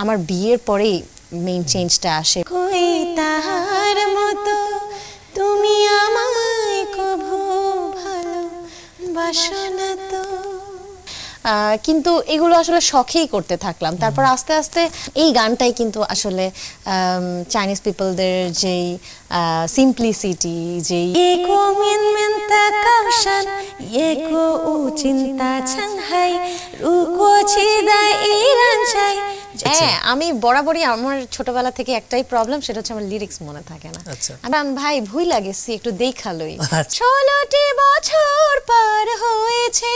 আমার বিয়ের পরেই মেইন চেঞ্জটা আসে। কই তাহার মতো তুমি আমায় কভু ভালো বাসনা তো। কিন্তু এগুলো আসলে শখেই করতে থাকলাম। তারপর আস্তে আস্তে এই গানটাই কিন্তু আসলে চাইনিজ পিপলদের যেই সিম্পলিসিটি যেই কো মিন মিন তা কাউশান ইয়ে কো উ চিন্তা ছাংহাই রু কো ছিদা ইরান চাই হ্যাঁ আমি বরাবরই আমার ছোটবেলা থেকে একটাই প্রবলেম সেটা হচ্ছে আমার লিরিক্স মনে থাকে না আচ্ছা। ভাই ভুই লাগেছি একটু দেখালই আচ্ছা। ষোলোটি বছর পার হয়েছে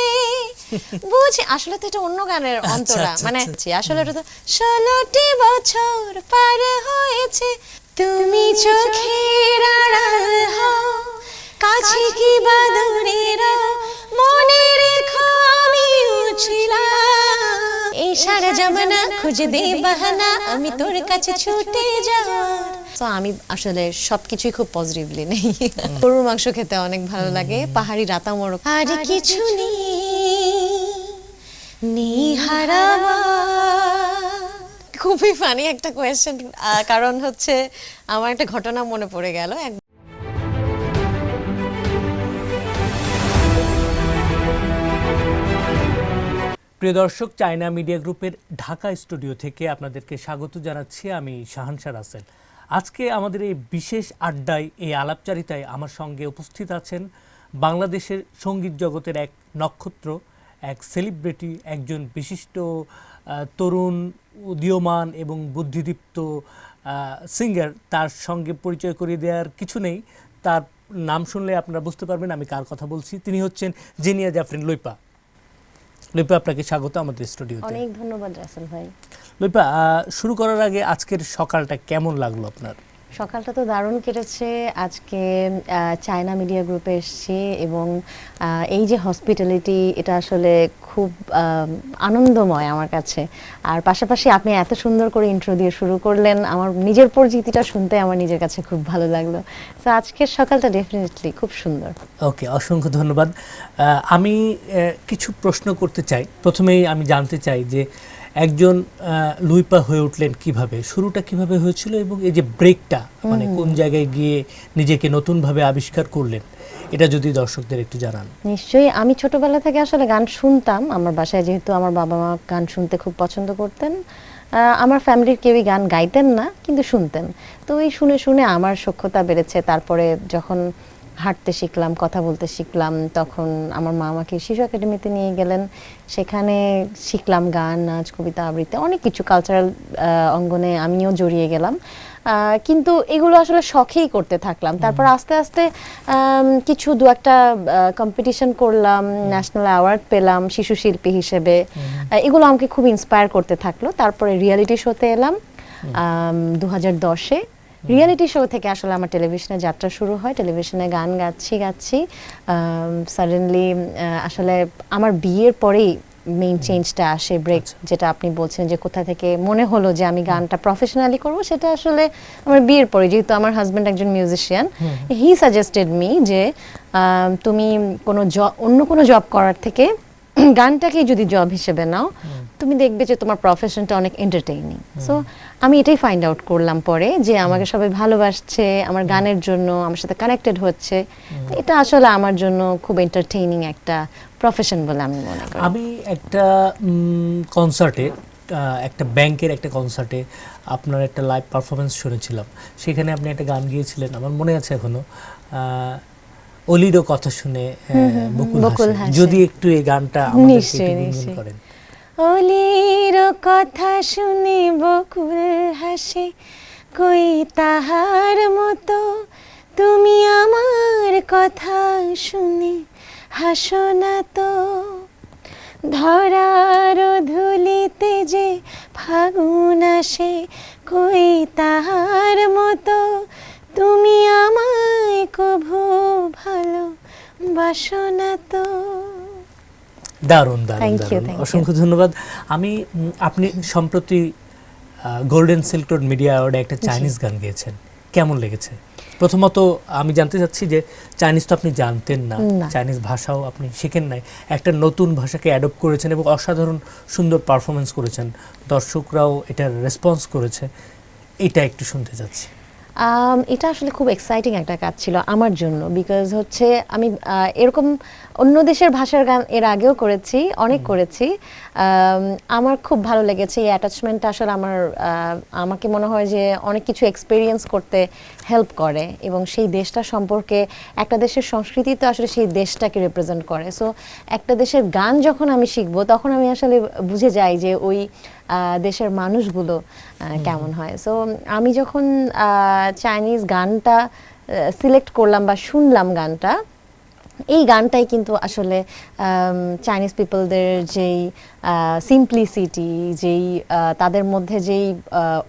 বুঝি আসলে তো এটা অন্য গানের অন্তরা আচ্ছা, মানে আচ্ছা। আসলে এটা তো ষোলোটি বছর পার হয়েছে তুমি চোখের আড়াল হও কাছে কি বা দূরে মনে রেখো জামানা খুঁজে দে বাহানা আমি তোর কাছে ছুটে যাওয়ার। তো আমি আসলে সবকিছুই খুব পজিটিভলি নেই। গরুর মাংস খেতে অনেক ভালো লাগে পাহাড়ি রাতা মোরগ আর কিছু নেই। হারাবা খুবই ফানি একটা কোয়েশ্চেন কারণ হচ্ছে আমার একটা ঘটনা মনে পড়ে গেল। প্রিয় দর্শক, চায়না মিডিয়া গ্রুপের ঢাকা স্টুডিও থেকে আপনাদেরকে স্বাগত জানাচ্ছি। আমি শাহানশা রাসেল। আজকে আমাদের এই বিশেষ আড্ডায়, এই আলাপচারিতায় আমার সঙ্গে উপস্থিত আছেন বাংলাদেশের সংগীত জগতের এক নক্ষত্র, এক সেলিব্রিটি, একজন বিশিষ্ট তরুণ, উদীয়মান এবং বুদ্ধিদীপ্ত সিঙ্গার তার সঙ্গে পরিচয় করিয়ে দেওয়ার কিছু নেই। তার নাম শুনলে আপনারা বুঝতে পারবেন আমি কার কথা বলছি। তিনি হচ্ছেন জেনিয়া জাফরিন লইপা। লইপা আপনাকে স্বাগত আমাদের স্টুডিওতে। অনেক ধন্যবাদ রাসেল ভাই। লিপা শুরু করার আগে আজকের সকালটা কেমন লাগল আপনার? সকালটা তো দারুণ কেটেছে। আজকে চায়না মিডিয়া গ্রুপে এসেছি এবং এই যে হসপিটালিটি এটা আসলে খুব আনন্দময় আমার কাছে। আর পাশাপাশি আপনি এত সুন্দর করে ইন্ট্রো দিয়ে শুরু করলেন, আমার নিজের পরিচিতিটা শুনতে আমার নিজের কাছে খুব ভালো লাগল। তো আজকের সকালটা ডেফিনেটলি খুব সুন্দর। ওকে অসংখ্য ধন্যবাদ। আমি কিছু প্রশ্ন করতে চাই। প্রথমেই আমি জানতে চাই যে একজন লুইপা হয়ে উঠলেন কীভাবে? শুরুটা কীভাবে হয়েছিল এবং এই যে ব্রেকটা মানে কোন জায়গায় গিয়ে নিজেকে নতুনভাবে আবিষ্কার করলেন? এটা যদি দর্শকদের একটু জানান। নিশ্চয়ই। আমি ছোটবেলা থেকে আসলে গান শুনতাম। আমার বাসায় যেহেতু আমার বাবা মা গান শুনতে খুব পছন্দ করতেন আহ, আমার ফ্যামিলির কেউই গান গাইতেন না কিন্তু শুনতেন। তো এই শুনে শুনে আমার সক্ষতা বেড়েছে। তারপরে যখন হাঁটতে শিখলাম কথা বলতে শিখলাম। তখন আমার মা আমাকে শিশু একাডেমিতে নিয়ে গেলেন। সেখানে শিখলাম গান নাচ কবিতা আবৃত্তি অনেক কিছু কালচারাল অঙ্গনে আমিও জড়িয়ে গেলাম। কিন্তু এগুলো আসলে শখেই করতে থাকলাম। তারপর আস্তে আস্তে কিছু দু একটা কম্পিটিশন করলাম ন্যাশনাল অ্যাওয়ার্ড পেলাম শিশু শিল্পী হিসেবে। এগুলো আমাকে খুব ইন্সপায়ার করতে থাকল। তারপরে রিয়ালিটি শোতে এলাম। দু হাজার দশে রিয়েলিটি শো থেকে আসলে আমার টেলিভিশনে যাত্রা শুরু হয়। টেলিভিশনে গান গাচ্ছি গাচ্ছি। সাডেনলি আসলে আমার বিয়ের পরেই মেইন চেঞ্জটা আসে ব্রেক যেটা আপনি বলছেন যে কোথা থেকে মনে হলো যে আমি গানটা প্রফেশনালি করব সেটা আসলে আমার বিয়ের পরে যেহেতু আমার হাজব্যান্ড একজন মিউজিশিয়ান হি সাজেস্টেড মি যে তুমি কোনো জব অন্য কোনো জব করার থেকে গানটাকেই যদি জব হিসেবে নাও তুমি দেখবে যে তোমার প্রফেশনটা অনেক এন্টারটেইনিং সো আমি এটাই ফাইন্ড আউট করলাম পরে যে আমাকে সবাই ভালোবাসছে আমার গানের জন্য আমার সাথে কানেক্টেড হচ্ছে। এটা আসলে আমার জন্য খুব এন্টারটেইনিং একটা প্রফেশন বলে আমি মনে করি। আমি একটা কনসার্টে একটা ব্যাংকের একটা কনসার্টে আপনার একটা লাইভ পারফরমেন্স শুনেছিলাম। সেখানে আপনি একটা গান গিয়েছিলেন আমার মনে আছে এখনও। আহ, অলিরও কথা শুনে আহ, বকুল বকুল। যদি একটু এই গানটা নিশ্চয়ই। করেন অলির কথা শুনে বকুল হাসে কই তাহার মতো তুমি আমার কথা শুনে হাসো না তো ধরার ধুলিতে যে ফাগুন আসে কই তাহার মতো তুমি আমায় কভু ভালো বাসনা তো। দারুণ দারুণ অসংখ্য ধন্যবাদ। আমি আপনি সম্প্রতি গোল্ডেন সিল্ক রোড মিডিয়া অ্যাওয়ার্ডে একটা চাইনিজ গান গেয়েছেন। কেমন লেগেছে? প্রথমত আমি জানতে চাচ্ছি যে চাইনিজ তো আপনি জানতেন না। চাইনিজ ভাষাও আপনি শিখেন নাই। একটা নতুন ভাষাকে অ্যাডপ্ট করেছেন এবং অসাধারণ সুন্দর পারফরমেন্স করেছেন। দর্শকরাও এটার রেসপন্স করেছে। এটা একটু শুনতে চাচ্ছি। এটা আসলে খুব এক্সাইটিং একটা কাজ ছিল আমার জন্য বিকজ হচ্ছে আমি এরকম অন্য দেশের ভাষার গান এর আগেও করেছি অনেক করেছি। আমার খুব ভালো লেগেছে এই অ্যাটাচমেন্টটা আসলে আমার আমাকে মনে হয় যে অনেক কিছু এক্সপিরিয়েন্স করতে হেল্প করে এবং সেই দেশটা সম্পর্কে একটা দেশের সংস্কৃতি তো আসলে সেই দেশটাকে রিপ্রেজেন্ট করে। সো একটা দেশের গান যখন আমি শিখব তখন আমি আসলে বুঝে যাই যে ওই দেশের মানুষগুলো কেমন হয়। সো আমি যখন চাইনিজ গানটা সিলেক্ট করলাম বা শুনলাম গানটা এই গানটাই কিন্তু আসলে চাইনিজ পিপলদের যেই সিম্পলিসিটি যেই তাদের মধ্যে যেই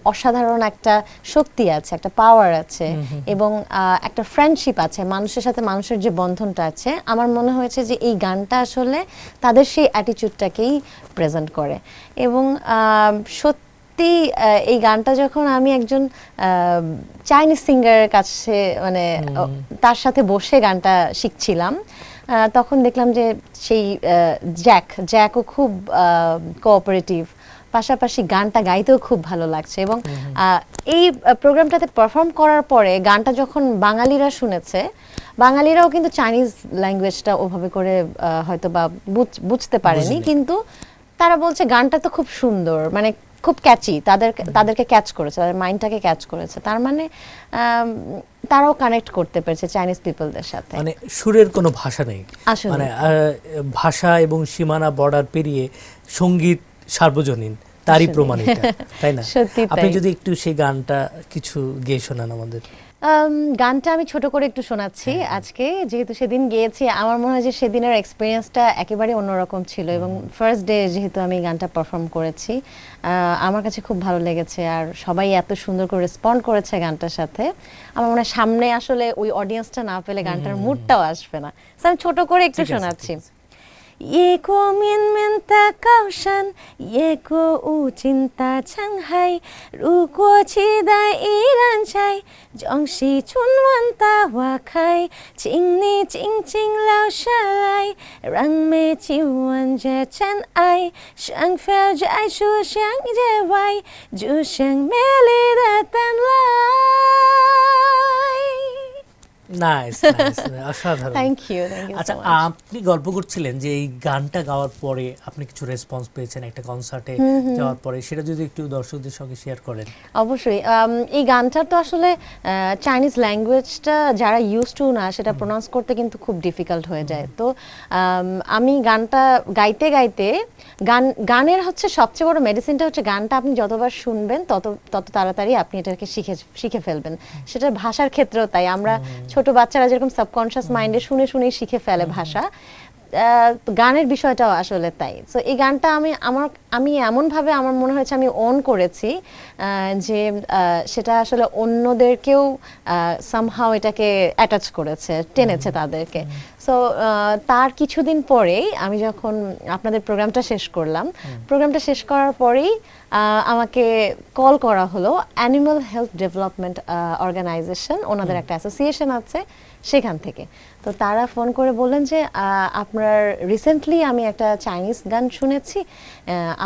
অসাধারণ একটা শক্তি আছে একটা পাওয়ার আছে এবং একটা ফ্রেন্ডশিপ আছে মানুষের সাথে মানুষের যে বন্ধনটা আছে আমার মনে হয়েছে যে এই গানটা আসলে তাদের সেই অ্যাটিটিউডটাকেই প্রেজেন্ট করে এবং সত্যি সত্যি এই গানটা যখন আমি একজন চাইনিজ সিঙ্গারের কাছে মানে তার সাথে বসে গানটা শিখছিলাম তখন দেখলাম যে সেই জ্যাক জ্যাকও খুব কোঅপারেটিভ পাশাপাশি গানটা গাইতেও খুব ভালো লাগছে এবং আহ, এই প্রোগ্রামটাতে পারফর্ম করার পরে গানটা যখন বাঙালিরা শুনেছে বাঙালিরাও কিন্তু চাইনিজ ল্যাঙ্গুয়েজটা ওভাবে করে হয়তো বা বুঝ- বুঝতে পারেনি কিন্তু তারা বলছে গানটা তো খুব সুন্দর মানে খুব ক্যাচি তাদের তাদেরকে ক্যাচ করেছে তাদের মাইন্ডটাকে ক্যাচ করেছে। তার মানে তারাও কানেক্ট করতে পেরেছে চাইনিজ পিপলদের সাথে। মানে সুরের কোনো ভাষা নেই। মানে ভাষা এবং সীমানা বর্ডার পেরিয়ে সংগীত সার্বজনীন তারই। প্রমাণ এটা তাই না? আপনি যদি একটু সেই গানটা কিছু গেয়ে শোনান আমাদের। আম, গানটা আমি ছোট করে একটু শোনাচ্ছি। আজকে যেহেতু সেদিন গিয়েছি আমার মনে হয় যে সেদিনের এক্সপিরিয়েন্সটা একেবারে অন্যরকম ছিল এবং ফার্স্ট ডে যেহেতু আমি গানটা পারফর্ম করেছি আমার কাছে খুব ভালো লেগেছে আর সবাই এত সুন্দর করে রেসপন্ড করেছে গানটার সাথে। আমার মনে হয় সামনে আসলে ওই অডিয়েন্সটা না পেলে গানটার মুডটাও আসবে না। আমি ছোট করে একটু শোনাচ্ছি। 越过绵绵的高山，越过无尽的沧海。如果期待依然在，总是春暖大花开。请你轻轻留下来，让美今晚这尘埃，像飘在书香界外，就像美丽的灯来。নাইস অসাধারণ। থ্যাংক ইউ থ্যাংক ইউ আচ্ছা আপনি গল্প করছিলেন যে এই গানটা গাওয়ার পরে আপনি কিছু রেসপন্স পেয়েছেন একটা কনসার্টে যাওয়ার পরে। সেটা যদি একটু দর্শকদের সঙ্গে শেয়ার করেন। অবশ্যই। এই গানটা তো আসলে চাইনিজ ল্যাঙ্গুয়েজটা যারা ইউজ টু না সেটা প্রোনাউন্স করতে কিন্তু খুব ডিফিকাল্ট হয়ে যায়। তো আমি গানটা গাইতে গাইতে গান গানের হচ্ছে সবচেয়ে বড় মেডিসিনটা হচ্ছে গানটা আপনি যতবার শুনবেন তত তত তাড়াতাড়ি আপনি এটাকে শিখে শিখে ফেলবেন। সেটা ভাষার ক্ষেত্রেও তাই। আমরা ছোট বাচ্চারা যেরকম সাবকনশিয়াস মাইন্ডে শুনে শুনেই শিখে ফেলে ভাষা গানের বিষয়টাও আসলে তাই। তো এই গানটা আমি আমার আমি এমনভাবে আমার মনে হয়েছে আমি অন করেছি যে সেটা আসলে অন্যদেরকেও সামহাও এটাকে অ্যাটাচ করেছে টেনেছে তাদেরকে। সো তার কিছুদিন পরেই আমি যখন আপনাদের প্রোগ্রামটা শেষ করলাম প্রোগ্রামটা শেষ করার পরেই আমাকে কল করা হলো অ্যানিমাল হেলথ ডেভেলপমেন্ট অর্গানাইজেশন ওনাদের একটা অ্যাসোসিয়েশন আছে। সেখান থেকে। তো তারা ফোন করে বললেন যে আপনার রিসেন্টলি আমি একটা চাইনিজ গান শুনেছি।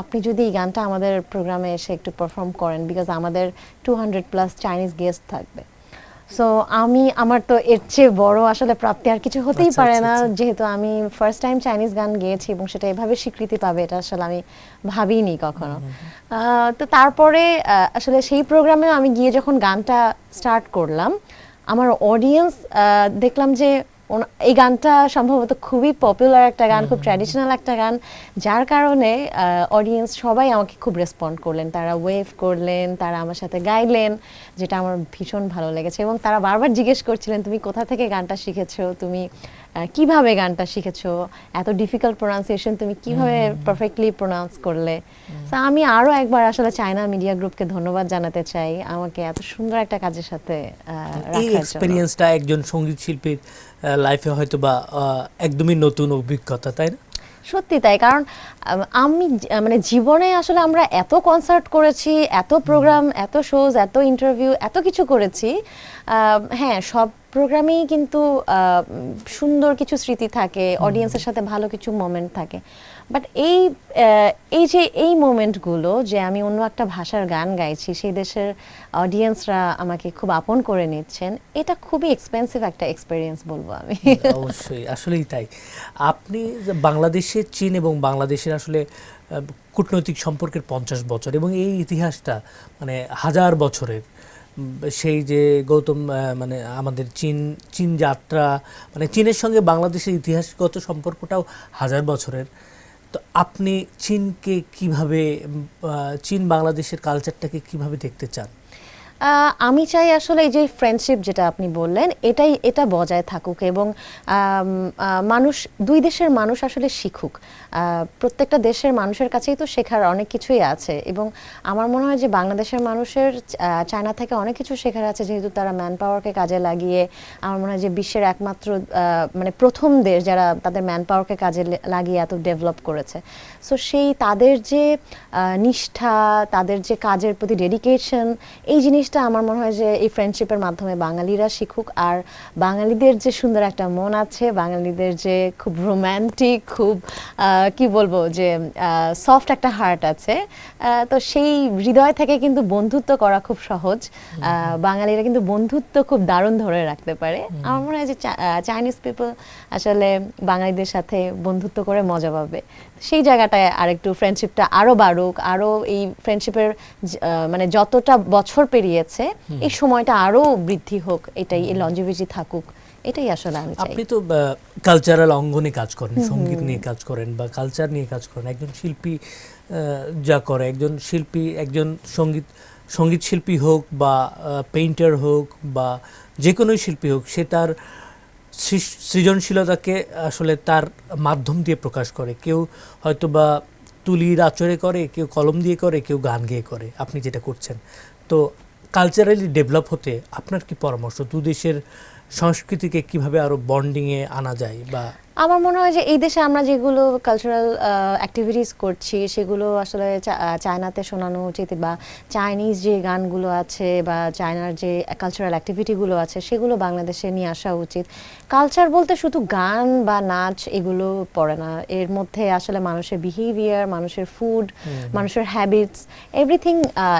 আপনি যদি এই গানটা আমাদের প্রোগ্রামে এসে একটু পারফর্ম করেন বিকজ আমাদের two hundred plus Chinese guest থাকবে। সো আমি আমার তো এর চেয়ে বড় আসলে প্রাপ্তি আর কিছু হতেই আচ্ছা, পারে আচ্ছা, না। আচ্ছা। যেহেতু আমি ফার্স্ট টাইম চাইনিজ গান গেয়েছি এবং সেটা এভাবে স্বীকৃতি পাবে এটা আসলে আমি ভাবিনি কখনো। তো তারপরে আসলে সেই প্রোগ্রামেও আমি গিয়ে যখন গানটা স্টার্ট করলাম আমার অডিয়েন্স দেখলাম যে এই গানটা সম্ভবত খুবই পপুলার একটা গান খুব ট্র্যাডিশনাল একটা গান। যার কারণে অডিয়েন্স সবাই আমাকে খুব রেসপন্ড করলেন। তারা ওয়েভ করলেন তারা আমার সাথে গাইলেন যেটা আমার ভীষণ ভালো লেগেছে। এবং তারা বারবার জিজ্ঞেস করছিলেন তুমি কোথা থেকে গানটা শিখেছো? তুমি কীভাবে গানটা শিখেছো? এত ডিফিকাল্ট প্রোনাউন্সিয়েশন তুমি কীভাবে পারফেক্টলি প্রোনাউন্স করলে? আমি আরও একবার আসলে চায়না মিডিয়া গ্রুপকে ধন্যবাদ জানাতে চাই। আমাকে এত সুন্দর একটা কাজের সাথে এই এক্সপেরিয়েন্সটা একজন সংগীত শিল্পীর লাইফে হয়তো বা একদমই নতুন অভিজ্ঞতা তাই না? সত্যি তাই কারণ আমি মানে জীবনে আসলে আমরা এত কনসার্ট করেছি এত প্রোগ্রাম এত শোজ এত ইন্টারভিউ এত কিছু করেছি। হ্যাঁ সব প্রোগ্রামেই কিন্তু সুন্দর কিছু স্মৃতি থাকে অডিয়েন্সের সাথে ভালো কিছু মোমেন্ট থাকে। বাট এই এই যে এই মোমেন্টগুলো যে আমি অন্য একটা ভাষার গান গাইছি, সেই দেশের অডিয়েন্সরা আমাকে খুব আপন করে নিচ্ছেন, এটা খুবই এক্সপেন্সিভ একটা এক্সপিরিয়েন্স বলব আমি। অবশ্যই, আসলেই তাই। আপনি যে বাংলাদেশের চীন এবং বাংলাদেশের আসলে কূটনৈতিক সম্পর্কের পঞ্চাশ বছর এবং এই ইতিহাসটা মানে হাজার বছরের সেই যে গৌতম মানে আমাদের চীন চীন যাত্রা মানে চীনের সঙ্গে বাংলাদেশের ইতিহাসগত সম্পর্কটাও হাজার বছরের। তো আপনি চীনকে কীভাবে চীন বাংলাদেশের কালচারটাকে কীভাবে দেখতে চান? আমি চাই আসলে এই যে ফ্রেন্ডশিপ যেটা আপনি বললেন, এটাই, এটা বজায় থাকুক এবং মানুষ, দুই দেশের মানুষ আসলে শিখুক। প্রত্যেকটা দেশের মানুষের কাছেই তো শেখার অনেক কিছুই আছে এবং আমার মনে হয় যে বাংলাদেশের মানুষের চায়না থেকে অনেক কিছু শেখার আছে, যেহেতু তারা ম্যান পাওয়ারকে কাজে লাগিয়ে, আমার মনে হয় যে বিশ্বের একমাত্র মানে প্রথম দেশ যারা তাদের ম্যান পাওয়ারকে কাজে লাগিয়ে এত ডেভেলপ করেছে। সো সেই তাদের যে নিষ্ঠা, তাদের যে কাজের প্রতি ডেডিকেশন এই জিনিসটা আমার মনে হয় যে এই ফ্রেন্ডশিপের মাধ্যমে বাঙালিরা শিখুক। আর বাঙালিদের যে সুন্দর একটা মন আছে বাঙালিদের যে খুব রোম্যান্টিক খুব কি বলব যে সফট একটা হার্ট আছে তো সেই হৃদয় থেকে কিন্তু বন্ধুত্ব করা খুব সহজ। আহ, বাঙালিরা কিন্তু বন্ধুত্ব খুব দারুণ ধরে রাখতে পারে। আমার মনে হয় যে চাইনিজ পিপল আসলে বাঙালিদের সাথে বন্ধুত্ব করে মজা পাবে। সেই জায়গাটায় আরেকটু ফ্রেন্ডশিপটা আরও বাড়ুক আরও এই ফ্রেন্ডশিপের মানে যতটা বছর পেরিয়েছে এই সময়টা আরও বৃদ্ধি হোক এটাই এই লঞ্জিভিটি থাকুক এটাই আসলে আমি চাই। আপনি তো কালচারাল অঙ্গনে কাজ করেন সংগীত নিয়ে কাজ করেন বা কালচার নিয়ে কাজ করেন। একজন শিল্পী যা করে একজন শিল্পী একজন সংগীত সংগীত শিল্পী হোক বা পেইন্টার হোক বা যে কোনো শিল্পী হোক সে তার সৃজনশীলতাকে আসলে তার মাধ্যম দিয়ে প্রকাশ করে। কেউ হয়তো বা তুলির আচরে করে, কেউ কলম দিয়ে করে, কেউ গান গেয়ে করে। আপনি যেটা করছেন। তো কালচারালি ডেভেলপ হতে আপনার কি পরামর্শ? দু দেশের সংস্কৃতিকে কীভাবে আরও বন্ডিংয়ে আনা যায় বা আমার মনে হয় যে এই দেশে আমরা যেগুলো কালচারাল অ্যাক্টিভিটিস করছি সেগুলো আসলে চায়নাতে শোনানো উচিত বা চাইনিজ যে গানগুলো আছে বা চায়নার যে কালচারাল অ্যাক্টিভিটিগুলো আছে সেগুলো বাংলাদেশে নিয়ে আসা উচিত। কালচার বলতে শুধু গান বা নাচ এগুলো পড়ে না। এর মধ্যে আসলে মানুষের বিহেভিয়ার মানুষের ফুড মানুষের হ্যাবিটস এভরিথিং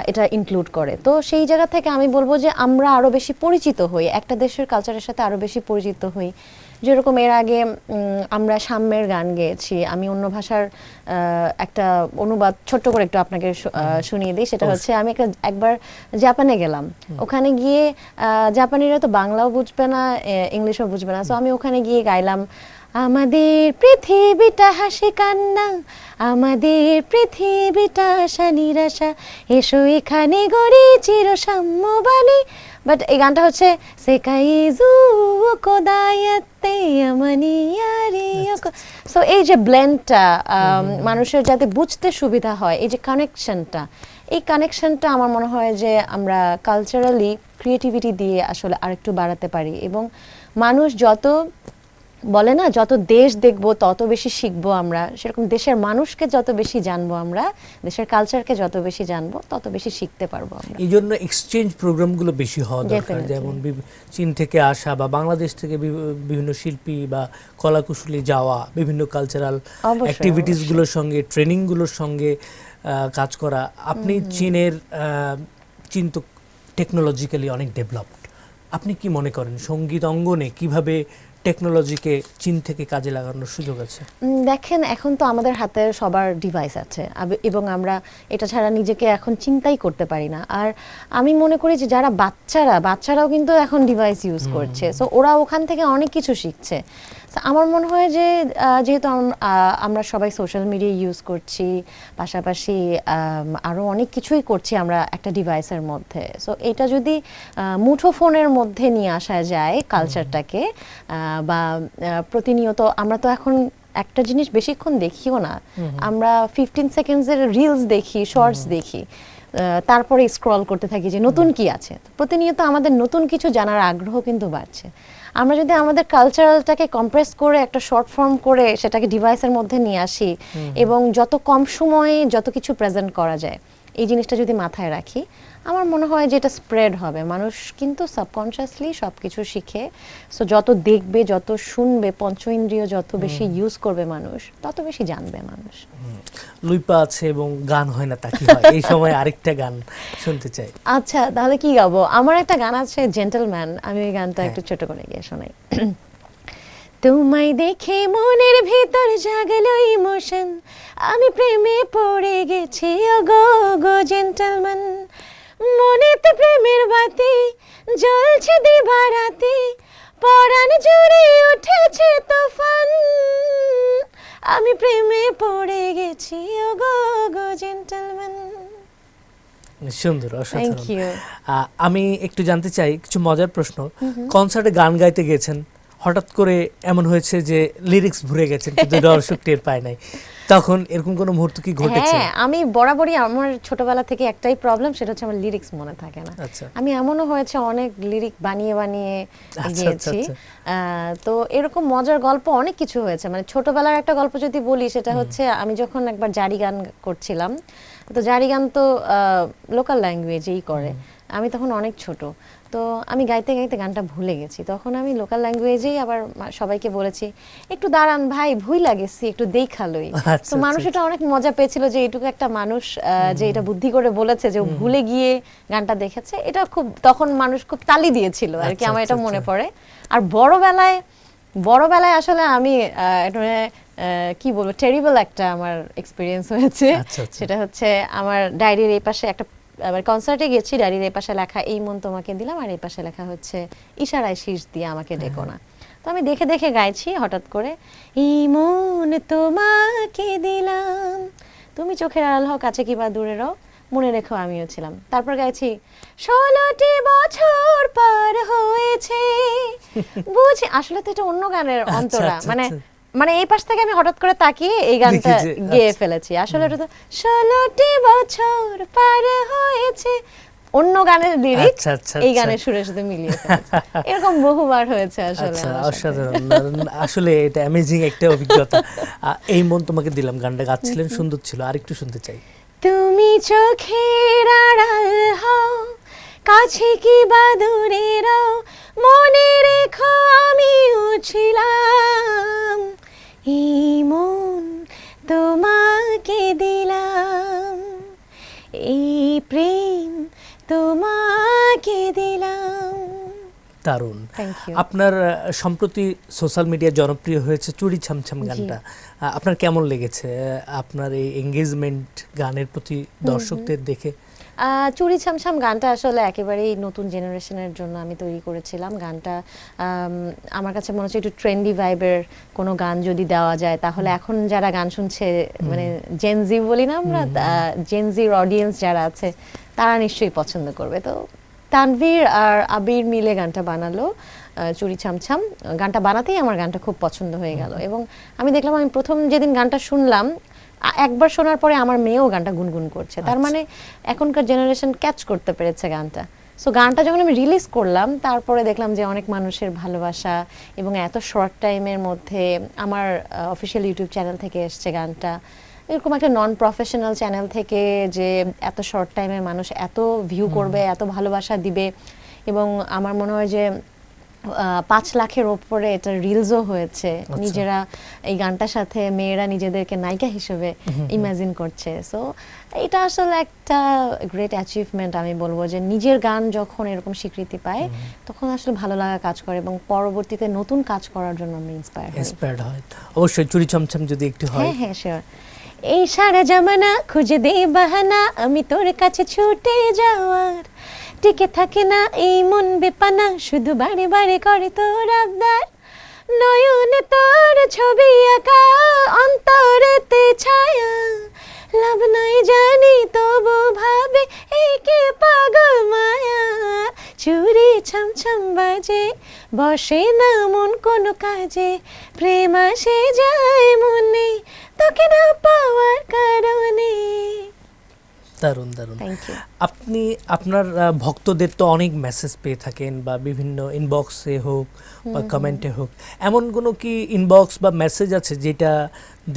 এটা ইনক্লুড করে। তো সেই জায়গা থেকে আমি বলব যে আমরা আরও বেশি পরিচিত হই একটা দেশের কালচারের সাথে আরও বেশি পরিচিত হই। যেরকম এর আগে আমরা সাম্যের গান গেয়েছি আমি অন্য ভাষার একটা অনুবাদ ছোট্ট করে একটু আপনাকে শুনিয়ে দিই সেটা হচ্ছে আমি একটা একবার জাপানে গেলাম। ওখানে গিয়ে জাপানিরা তো বাংলাও বুঝবে না ইংলিশও বুঝবে না। সো আমি ওখানে গিয়ে গাইলাম আমাদের পৃথিবীটা হাসি কান্না আমাদের পৃথিবীটা আশা নিরাশা এসো এখানে গড়ি চির সাম্যবাণী বাট এই গানটা হচ্ছে সেকাইজু কোদায়াতে আমানিয়ারি সো এই যে ব্লেন্ডটা মানুষের যাতে বুঝতে সুবিধা হয় এই যে কানেকশনটা এই কানেকশনটা আমার মনে হয় যে আমরা কালচারালি ক্রিয়েটিভিটি দিয়ে আসলে আরেকটু বাড়াতে পারি। এবং মানুষ যত বলে না যত দেশ দেখব তত বেশি শিখব আমরা। সেরকম দেশের মানুষকে যত বেশি জানব আমরা দেশের কালচারকে যত বেশি জানব তত বেশি শিখতে পারব আমরা। এই জন্য এক্সচেঞ্জ প্রোগ্রামগুলো বেশি হওয়া দরকার। যেমন চীন থেকে আসা বা বাংলাদেশ থেকে বিভিন্ন শিল্পী বা কলাকুশলী যাওয়া বিভিন্ন কালচারাল অ্যাক্টিভিটিসগুলোর সঙ্গে ট্রেনিংগুলোর সঙ্গে কাজ করা আপনি চীনের চীন তো টেকনোলজিক্যালি অনেক ডেভেলপড আপনি কি মনে করেন সংগীত অঙ্গনে কীভাবে টেকনোলজিকে চীন থেকে কাজে লাগানোর সুযোগ আছে? দেখেন এখন তো আমাদের হাতে সবার ডিভাইস আছে। এবং আমরা এটা ছাড়া নিজেকে এখন চিন্তাই করতে পারি না। আর আমি মনে করি যে যারা বাচ্চারা বাচ্চারাও কিন্তু এখন ডিভাইস ইউজ করছে। সো ওরা ওখান থেকে অনেক কিছু শিখছে। আমার মনে হয় যে যেহেতু আমরা সবাই সোশ্যাল মিডিয়া ইউজ করছি পাশাপাশি আম, আরও অনেক কিছুই করছি আমরা একটা ডিভাইসের মধ্যে। সো এটা যদি আহ, মুঠো ফোনের মধ্যে নিয়ে আসা যায় কালচারটাকে বা প্রতিনিয়ত আমরা তো এখন একটা জিনিস বেশিক্ষণ দেখিও না। আমরা ফিফটিন সেকেন্ডসের রিলস দেখি শর্টস দেখি তারপরে স্ক্রল করতে থাকি যে নতুন কি আছে? প্রতিনিয়ত আমাদের নতুন কিছু জানার আগ্রহ কিন্তু বাড়ছে। আমরা যদি আমাদের কালচারালটাকে কম্প্রেস করে একটা শর্ট ফর্ম করে সেটাকে ডিভাইসের মধ্যে নিয়ে আসি এবং যত কম সময়ে যত কিছু প্রেজেন্ট করা যায় এই জিনিসটা যদি মাথায় রাখি আমার মনে হয় যে এটা স্প্রেড হবে। মানুষ কিন্তু সাবকনশিয়াসলি সব কিছু শিখে সো যত দেখবে যত শুনবে পঞ্চ ইন্দ্রিয় যত বেশি ইউজ করবে মানুষ তত বেশি জানবে মানুষ। লুইপা আছে এবং গান হয় না তা কি হয়? এই সময় আরেকটা গান শুনতে চাই। আচ্ছা তাহলে কি গাবো? আমার একটা গান আছে জেন্টলম্যান আমি ওই গানটা একটু ছোট করে গিয়ে শোনাই। তোমায় দেখে মনের ভেতর জাগলো ইমোশন আমি প্রেমে পড়ে গেছি গো গো জেন্টলম্যান মনেতে প্রেমের বাতি জ্বলছে দিবারাতি পরাণ জুড়ে উঠেছে তুফান। আমি প্রেমে পড়ে গেছি ও গো গো জেন্টলম্যান সুন্দর অসাধারণ। আমি একটু জানতে চাই কিছু মজার প্রশ্ন। কনসার্টে গান গাইতে গেছেন হঠাৎ করে এমন হয়েছে যে লিরিক্স ভুলে গেছেন কিন্তু দর্শক টের পায় নাই। তখন এরকম কোনো মুহূর্ত কি ঘটেছে? হ্যাঁ আমি বরাবরই আমার ছোটবেলা থেকে একটাই প্রবলেম সেটা হচ্ছে আমার লিরিক্স মনে থাকে না। আচ্ছা। আমি এমনও হয়েছে অনেক লিরিক বানিয়ে বানিয়ে আচ্ছা, গিয়েছি। আচ্ছা। আহ, তো এরকম মজার গল্প অনেক কিছু হয়েছে। মানে ছোটবেলার একটা গল্প যদি বলি সেটা হচ্ছে আমি যখন একবার জারি গান করছিলাম তো জারি গান তো লোকাল ল্যাঙ্গুয়েজেই করে। আমি তখন অনেক ছোট। তো আমি গাইতে গাইতে গানটা ভুলে গেছি। তখন আমি লোকাল ল্যাঙ্গুয়েজেই আবার সবাইকে বলেছি একটু দাঁড়ান ভাই ভুই লাগেছি একটু দেখালই আচ্ছা, তো মানুষ আচ্ছা, এটা অনেক মজা পেয়েছিল যে এইটুকু একটা মানুষ যে এটা বুদ্ধি করে বলেছে যে ভুলে গিয়ে গানটা দেখেছে। এটা খুব তখন মানুষ খুব তালি দিয়েছিল আর কি আচ্ছা, আমার এটা আচ্ছা, মনে আচ্ছা। পড়ে। আর বড়বেলায় বড়বেলায় আসলে আমি মানে, কি বলব টেরিবল একটা আমার এক্সপিরিয়েন্স হয়েছে। আচ্ছা, আচ্ছা। সেটা হচ্ছে আমার ডায়েরির এই পাশে একটা আবার কনসার্টে গেছি ডায়েরির এই পাশে লেখা এই মন তোমাকে দিলাম আর এই পাশে লেখা হচ্ছে ইশারায় শীষ দিয়ে আমাকে হ্যাঁ, ডেকো না। তো আমি দেখে দেখে গাইছি হঠাৎ করে এই মন তোমাকে দিলাম তুমি চোখের আড়াল হও কাছে কিবা দূরে রও মনে রেখো আমিও ছিলাম। তারপর গাইছি ষোলোটি বছর পার হয়েছে। বুঝি আসলে তো এটা অন্য গানের আচ্ছা, অন্তরা আচ্ছা, মানে আচ্ছা। মানে এই পাশ থেকে আমি হঠাৎ করে তাকিয়ে এই গানটা গেয়ে আচ্ছা। ফেলেছি। আসলে এটা তো ষোলোটি বছর পার হয়েছে। অন্য গানের লিরিক্স আচ্ছা, আচ্ছা, এই। গানের সুরের সাথে মিলিয়ে এরকম বহুবার হয়েছে আসলে অসাধারণ। আসলে এটা অ্যামেজিং একটা অভিজ্ঞতা। এই মন তোমাকে দিলাম। গানটা গাচ্ছিলেন সুন্দর ছিল। আরেকটু শুনতে চাই। তুমি চোখের আড়াল হও কাছে কি বা দূরে রও মনে রেখো আমিও ছিলাম এই মন তোমাকে দিলাম এই প্রেম তোমাকে দিলাম। দারুণ. আপনার সম্প্রতি সোশ্যাল মিডিয়া জনপ্রিয় হয়েছে চুরি ছামছাম গানটা। আপনার কেমন লেগেছে? আপনার এই এঙ্গেজমেন্ট গানের প্রতি দর্শকদের দেখে চুরি ছামছাম গানটা আসলে একেবারেই নতুন জেনারেশনের জন্য আমি তৈরি করেছিলাম। গানটা আমার কাছে মনে হচ্ছে একটু ট্রেন্ডি ভাইবের কোনো গান যদি দেওয়া যায় তাহলে এখন যারা গান শুনছে মানে জেনজি বলি না আমরা জেনজির অডিয়েন্স যারা আছে তারা নিশ্চয়ই পছন্দ করবে। তো তানভীর আর আবির মিলে গানটা বানালো চুরি ছামছাম। গানটা বানাতেই আমার গানটা খুব পছন্দ হয়ে গেল এবং আমি দেখলাম আমি প্রথম যেদিন গানটা শুনলাম একবার শোনার পরে আমার মেয়েও গানটা গুনগুন করছে। তার আচ্ছা। মানে এখনকার জেনারেশন ক্যাচ করতে পেরেছে গানটা। সো গানটা যখন আমি রিলিজ করলাম তারপরে দেখলাম যে অনেক মানুষের ভালোবাসা এবং এত শর্ট টাইমের মধ্যে আমার অফিসিয়াল ইউটিউব চ্যানেল থেকে এসছে গানটা। এরকম একটা নন প্রফেশনাল চ্যানেল থেকে যে এত শর্ট টাইমে মানুষ এত ভিউ করবে এত ভালোবাসা দিবে এবং আমার মনে হয় যে পাঁচ লাখের ওপরে এটা রিলসও হয়েছে। নিজেরা এই গানটার সাথে মেয়েরা নিজেদেরকে নায়িকা হিসেবে ইমাজিন করছে। সো এটা আসলে একটা গ্রেট অ্যাচিভমেন্ট আমি বলব যে নিজের গান যখন এরকম স্বীকৃতি পায় তখন আসলে ভালো লাগা কাজ করে এবং পরবর্তীতে নতুন কাজ করার জন্য আমরা ইন্সপায়ার ইন্সপায়ার্ড হয়। অবশ্যই চুরি ছামছাম যদি একটু হয়। হ্যাঁ হ্যাঁ শিওর এই সারা জামানা খুঁজে দে বাহানা আমি তোর কাছে ছুটে যাওয়ার টিকে থাকে না এই মন বেপানা, শুধু বারে বারে করে তোর আবদার। নয়নে তোর ছবি আঁকা, অন্তরেতে ছায়া। লাভ নাই জানি, তবু ভাবে এই কি পাগল মায়া। চুরি ছমছম বাজে, বসে না মন কোনো কাজে। প্রেম আসে যায় মনে, তোকে না পাওয়ার কারণে। দারুণ দারুণ। আপনি আপনার ভক্তদের তো অনেক মেসেজ পেয়ে থাকেন বা বিভিন্ন ইনবক্সে হোক বা কমেন্টে হোক এমন কোনো কি ইনবক্স বা মেসেজ আছে যেটা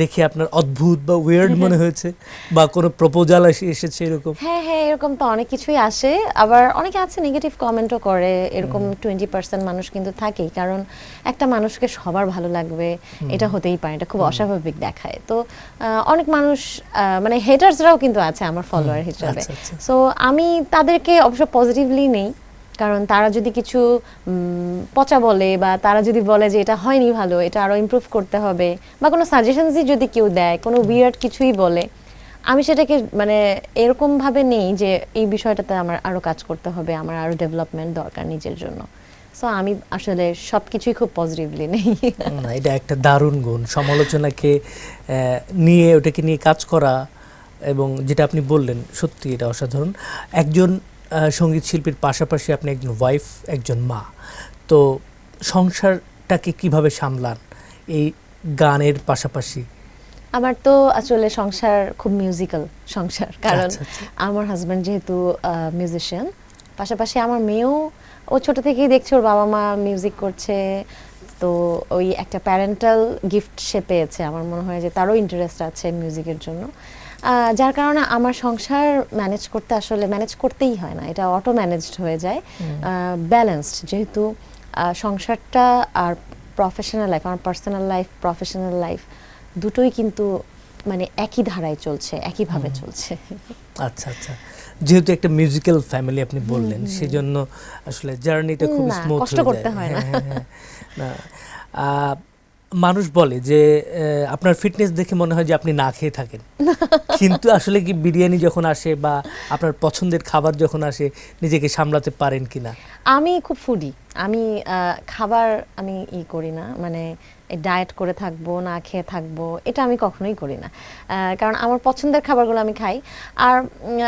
দেখে আপনার অদ্ভুত বা ওয়ার্ড মনে হয়েছে? বা কোনো প্রপোজাল এসে এসেছে এরকম? হ্যাঁ হ্যাঁ এরকম তো অনেক কিছুই আসে। আবার অনেকে আছে নেগেটিভ কমেন্টও করে। এরকম টোয়েন্টি পার্সেন্ট মানুষ কিন্তু থাকেই। কারণ একটা মানুষকে সবার ভালো লাগবে। এটা হতেই পারে। এটা খুব অস্বাভাবিক দেখায়। তো অনেক মানুষ মানে হেটার্সরাও কিন্তু আছে আমার ফলোয়ার হিসেবে। সো আমি তাদেরকে অবশ্য পজিটিভলি নেই। কারণ তারা যদি কিছু পচা বলে বা তারা যদি বলে যে এটা হয়নি ভালো এটা আরও ইমপ্রুভ করতে হবে বা কোনো সাজেশনসই যদি কেউ দেয় কোনো উইয়ার্ড কিছুই বলে আমি সেটাকে মানে এরকমভাবে নেই যে এই বিষয়টাতে আমার আরও কাজ করতে হবে আমার আরও ডেভেলপমেন্ট দরকার নিজের জন্য। সো আমি আসলে সব কিছুই খুব পজিটিভলি নেই। এটা একটা দারুণ গুণ। সমালোচনাকে নিয়ে ওটাকে নিয়ে কাজ করা এবং যেটা আপনি বললেন সত্যি এটা অসাধারণ। একজন সংগীত শিল্পীর পাশাপাশি আপনি একজন ওয়াইফ একজন মা। তো সংসারটাকে কীভাবে সামলান এই গানের পাশাপাশি? আমার তো আসলে সংসার খুব মিউজিক্যাল সংসার কারণ আচ্ছা, আচ্ছা। আমার হাজব্যান্ড যেহেতু মিউজিশিয়ান পাশাপাশি আমার মেয়েও ও ছোট থেকেই দেখছে ওর বাবা মা মিউজিক করছে। তো ওই একটা প্যারেন্টাল গিফট সে পেয়েছে। আমার মনে হয় যে তারও ইন্টারেস্ট আছে মিউজিকের জন্য। যার কারণে আমার সংসার ম্যানেজ করতে আসলে ম্যানেজ করতেই হয় না। এটা অটো ম্যানেজড হয়ে যায়। ব্যালেন্সড যেহেতু সংসারটা আর প্রফেশনাল লাইফ আমার পার্সোনাল লাইফ প্রফেশনাল লাইফ দুটোই কিন্তু মানে একই ধারায় চলছে একইভাবে চলছে। আচ্ছা আচ্ছা। যেহেতু একটা মিউজিক্যাল ফ্যামিলি আপনি বললেন সেজন্য আসলে জার্নিটা খুব স্মুথ কষ্ট করতে হয় না। না মানুষ বলে যে আপনার ফিটনেস দেখে মনে হয় যে আপনি না খেয়ে থাকেন। কিন্তু আসলে কি বিরিয়ানি যখন আসে বা আপনার পছন্দের খাবার যখন আসে নিজেকে সামলাতে পারেন কিনা? আমি খুব ফুডি আমি খাবার আমি ই করি না। মানে ডায়েট করে থাকব না খেয়ে থাকব এটা আমি কখনোই করি না। কারণ আমার পছন্দের খাবারগুলো আমি খাই। আর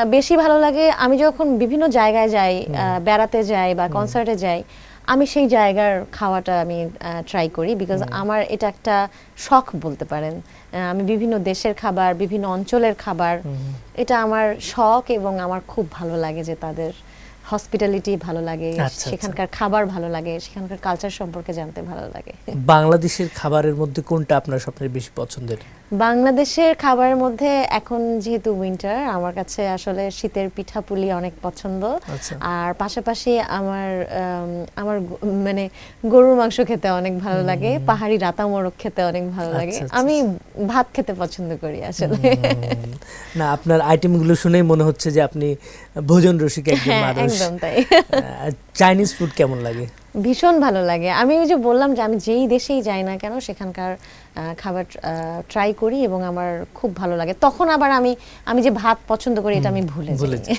বেশি ভালো লাগে আমি যখন বিভিন্ন জায়গায় যাই বেড়াতে যাই বা কনসার্টে যাই আমি সেই জায়গার খাওয়াটা আমি ট্রাই করি বিকজ আমার এটা একটা শখ বলতে পারেন। আমি বিভিন্ন দেশের খাবার বিভিন্ন অঞ্চলের খাবার এটা আমার শখ এবং আমার খুব ভালো লাগে যে তাদের হসপিটালিটি ভালো লাগে আচ্ছা, আচ্ছা। সেখানকার খাবার ভালো লাগে সেখানকার কালচার সম্পর্কে জানতে ভালো লাগে। বাংলাদেশের খাবারের মধ্যে কোনটা আপনার সবচেয়ে বেশি পছন্দের? বাংলাদেশের খাবারের মধ্যে এখন যেহেতু উইন্টার আমার কাছে আসলে শীতের পিঠাপুলি অনেক পছন্দ। আচ্ছা। আর পাশাপাশি আমার আমার মানে গরুর মাংস খেতে অনেক ভালো লাগে পাহাড়ি রাতা মোরগ খেতে অনেক ভালো লাগে। আমি ভাত খেতে পছন্দ করি আসলে। না আপনার আইটেমগুলো শুনেই মনে হচ্ছে যে আপনি ভোজন রসিক একজন হ্যাঁ মানুষ। একদম তাই। চাইনিজ ফুড কেমন লাগে? ভীষণ ভালো লাগে। আমি ওই যে বললাম যে আমি যেই দেশেই যাই না কেন সেখানকার খাবার ট্রাই করি এবং আমার খুব ভালো লাগে। তখন আবার আমি আমি যে ভাত পছন্দ করি এটা আমি ভুলে ভুলে যাই।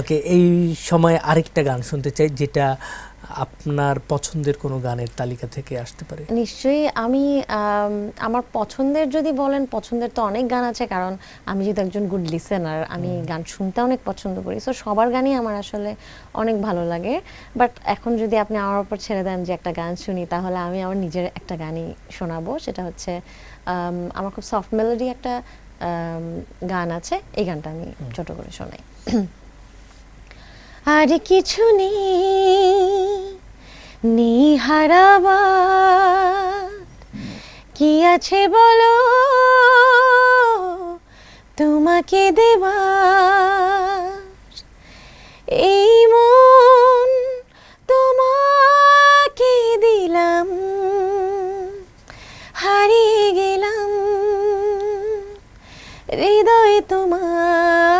ওকে এই সময় আরেকটা গান শুনতে চাই যেটা আপনার পছন্দের কোনো গানের তালিকা থেকে আসতে পারে? নিশ্চয়ই আমি আমার পছন্দের যদি বলেন পছন্দের তো অনেক গান আছে কারণ আমি যেহেতু একজন গুড লিসেনার আমি গান শুনতে অনেক পছন্দ করি। সো সবার গানই আমার আসলে অনেক ভালো লাগে। বাট এখন যদি আপনি আমার উপর ছেড়ে দেন যে একটা গান শুনি তাহলে আমি আমার নিজের একটা গানই শোনাবো। সেটা হচ্ছে আমার খুব সফট মেলোডি একটা গান আছে। এই গানটা আমি ছোট করে শোনাই। আর কিছু নেই। নেই কি আছে বলো? তোমাকে দেবার এই মন তোমাকে দিলাম, হারিয়ে গেলাম, হৃদয় তোমার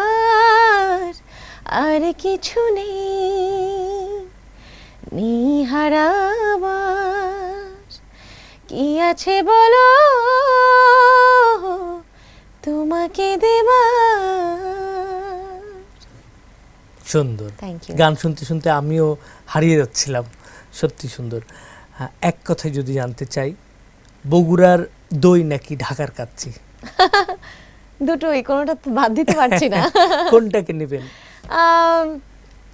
কিছু নেই। নিহারাবার কি আছে বলো? তোমাকে দেবার। সুন্দর. গান শুনতে শুনতে আমিও হারিয়ে যাচ্ছিলাম। সত্যি সুন্দর। হ্যাঁ, এক কথায় যদি জানতে চাই বগুড়ার দই নাকি ঢাকার কাচ্ছি দুটোই কোনোটা বাদ দিতে পারছি না। কোনটাকে নেবেন?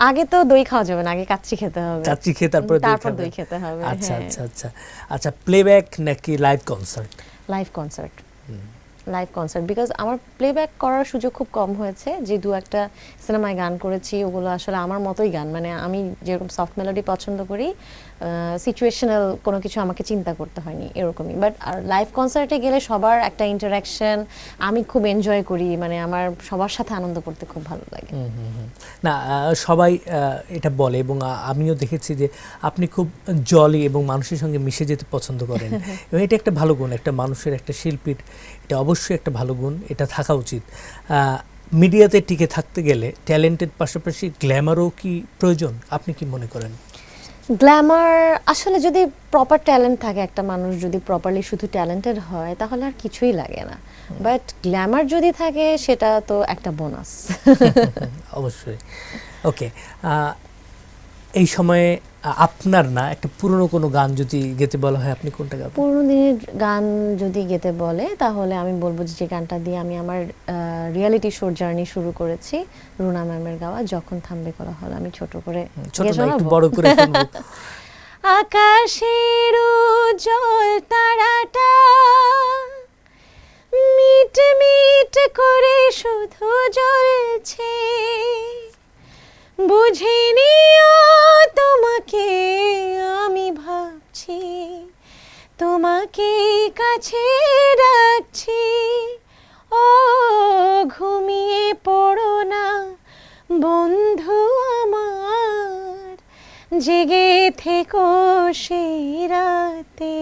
আগে তো দই খাওয়া যাবে না আগে কাচ্চি খেতে হবে। কাচ্চি খেয়ে তারপরে তারপর দই খেতে হবে আচ্ছা হ্যাঁ। আচ্ছা আচ্ছা। আচ্ছা প্লেব্যাক নাকি live concert live concert live concert because আমার প্লেব্যাক করার সুযোগ খুব কম হয়েছে। যে দু একটা সিনেমায় গান করেছি ওগুলো আসলে আমার মতোই গান। মানে আমি যেরকম সফট মেলোডি পছন্দ করি সিচুয়েশনাল কোনো কিছু আমাকে চিন্তা করতে হয়নি এরকমই। বাট আর লাইভ কনসার্টে গেলে সবার একটা ইন্টারাকশন আমি খুব এনজয় করি মানে আমার সবার সাথে আনন্দ করতে খুব ভালো লাগে। হুম, হুম, হুম। না সবাই এটা বলে এবং আমিও দেখেছি যে আপনি খুব জলি এবং মানুষের সঙ্গে মিশে যেতে পছন্দ করেন। এবং এটা একটা ভালো গুণ একটা মানুষের একটা শিল্পীর এটা অবশ্যই একটা ভালো গুণ এটা থাকা উচিত। মিডিয়াতে টিকে থাকতে গেলে ট্যালেন্টের পাশাপাশি গ্ল্যামারও কি প্রয়োজন? আপনি কি মনে করেন? গ্ল্যামার আসলে যদি প্রপার ট্যালেন্ট থাকে একটা মানুষ, যদি প্রপারলি শুধু ট্যালেন্টেড হয়, তাহলে আর কিছুই লাগে না। বাট গ্ল্যামার যদি থাকে, সেটা তো একটা বোনাস অবশ্যই। ওকে এই সময়ে আপনার না একটা পুরনো কোনো গান যদি গেতে বলা হয় আপনি কোনটা গাবেন? পুরোনো দিনের গান যদি গেতে বলে তাহলে আমি বলব যে যে গানটা দিয়ে আমি আমার রিয়েলিটি শোর জার্নি শুরু করেছি রুনা ম্যামের গাওয়া যখন থামবে করা হল আমি ছোট করে ছোট না একটু বড় করে আকাশের জল তারাটা মিট মিট করে শুধু জ্বলছে। বুঝিনি তোমাকে, আমি ভাবছি তোমাকে কাছে রাখছি। ও ঘুমিয়ে পড়ো না, বন্ধু আমার, জেগে থেকো সেই রাতে।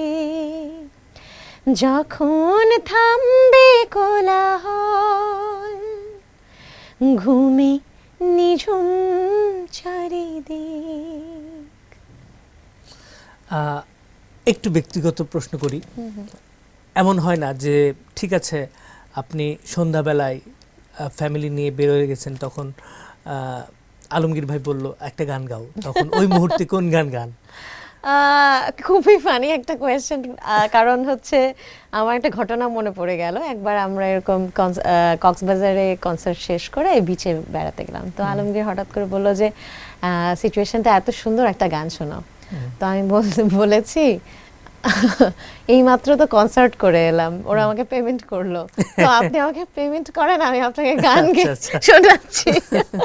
যখন থামবে কোলাহল, ঘুমে নিঝুম চারিদিক। একটু ব্যক্তিগত প্রশ্ন করি। এমন হয় না যে ঠিক আছে আপনি সন্ধ্যাবেলায় ফ্যামিলি নিয়ে বের হয়ে গেছেন তখন আহ, আলমগীর ভাই বলল একটা গান গাও। তখন ওই মুহূর্তে কোন গান গান? খুবই ফানি একটা কোয়েশ্চেন কারণ হচ্ছে আমার একটা ঘটনা মনে পড়ে গেল। একবার আমরা এরকম কক্সবাজারে কনসার্ট শেষ করে বিচে বেড়াতে গেলাম। তো আলমগীর হঠাৎ করে বলল যে সিচুয়েশনটা এত সুন্দর একটা গান শোনাও। তো আমি বল- বলেছি এই মাত্র তো কনসার্ট করে এলাম। ওরা আমাকে পেমেন্ট করল। তো আপনি আমাকে পেমেন্ট করেন আমি আপনাকে গান আচ্ছা, আচ্ছা। শোনাচ্ছি।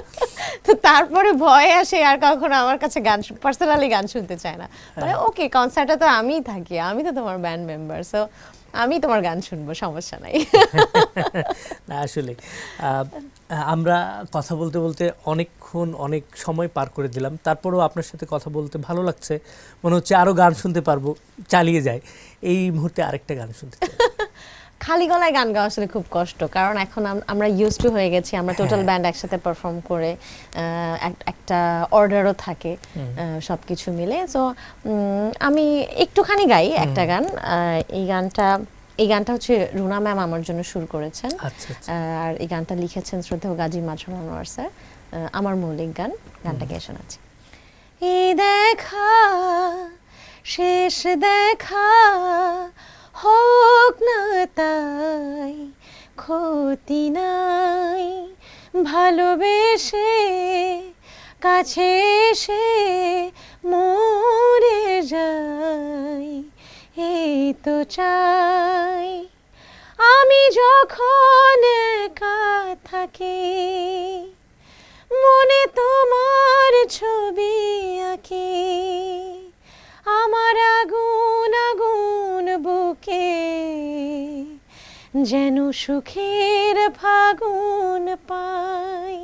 তো তারপরে ভয় আসে আর কখনো আমার কাছে গান পার্সোনালি গান শুনতে চায় না। মানে ওকে কনসার্টে তো আমিই থাকি আমি তো তোমার ব্যান্ড মেম্বার সো আমি তোমার গান শুনব সমস্যা নাই। না আসলে আমরা কথা বলতে বলতে অনেকক্ষণ অনেক সময় পার করে দিলাম। তারপরেও আপনার সাথে কথা বলতে ভালো লাগছে। মনে হচ্ছে আরও গান শুনতে পারব। চালিয়ে যায় এই মুহূর্তে আরেকটা গান শুনতে খালি গলায় গান গাওয়া আসলে খুব কষ্ট। কারণ এখন আমরা ইউজ টু হয়ে গেছি। আমরা টোটাল। ব্যান্ড একসাথে পারফর্ম করে একটা অর্ডারও থাকে সব কিছু মিলে। সো আমি একটুখানি গাই একটা গান। এই গানটা এই গানটা হচ্ছে রুনা ম্যাম আমার জন্য শুরু করেছেন। আচ্ছা আচ্ছা। আর এই গানটা লিখেছেন শ্রদ্ধেয় গাজী মাজহার আনোয়ার স্যার। আমার মৌলিক গান গানটা গিয়ে শোনাচ্ছি। এই দেখা শেষ দেখা হোক না তাই ক্ষতি নাই। ভালোবেসে কাছে এসে মরে যাই। এই তো চাই। আমি যখন একা থাকি, মনে তোমার ছবি আঁকি। আমার আগুন আগুন বুকে যেন সুখের ফাগুন পাই।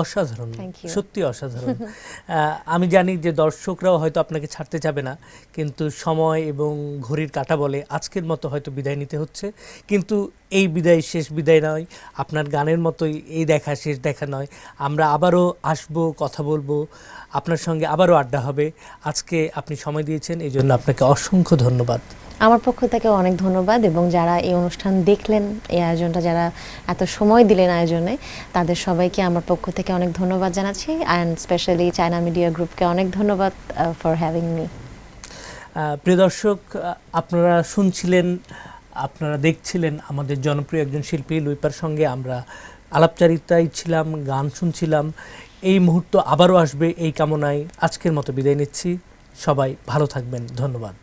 অসাধারণ সত্যি অসাধারণ। আমি জানি যে দর্শকরাও হয়তো আপনাকে ছাড়তে যাবে না কিন্তু সময় এবং ঘড়ির কাটা বলে আজকের মতো হয়তো বিদায় নিতে হচ্ছে। কিন্তু এই বিদায় শেষ বিদায় নয় আপনার গানের মতোই এই দেখা শেষ দেখা নয়। আমরা আবারও আসব কথা বলব। আপনার সঙ্গে আবারও আড্ডা হবে। আজকে আপনি সময় দিয়েছেন এই জন্য আপনাকে অসংখ্য ধন্যবাদ। আমার পক্ষ থেকে অনেক ধন্যবাদ এবং যারা এই অনুষ্ঠান দেখলেন এই আয়োজনটা যারা এত সময় দিলেন আয়োজনে তাদের সবাইকে আমার পক্ষ থেকে অনেক ধন্যবাদ জানাচ্ছি অ্যান্ড স্পেশালি চায়না মিডিয়া গ্রুপকে অনেক ধন্যবাদ ফর হ্যাভিং মি প্রিয় দর্শক আপনারা শুনছিলেন আপনারা দেখছিলেন আমাদের জনপ্রিয় একজন শিল্পী লুইপার সঙ্গে আমরা আলাপচারিতায় ছিলাম, গান শুনছিলাম। এই মুহূর্ত আবারও আসবে, এই কামনায় আজকের মতো বিদায় নিচ্ছি। সবাই ভালো থাকবেন। ধন্যবাদ।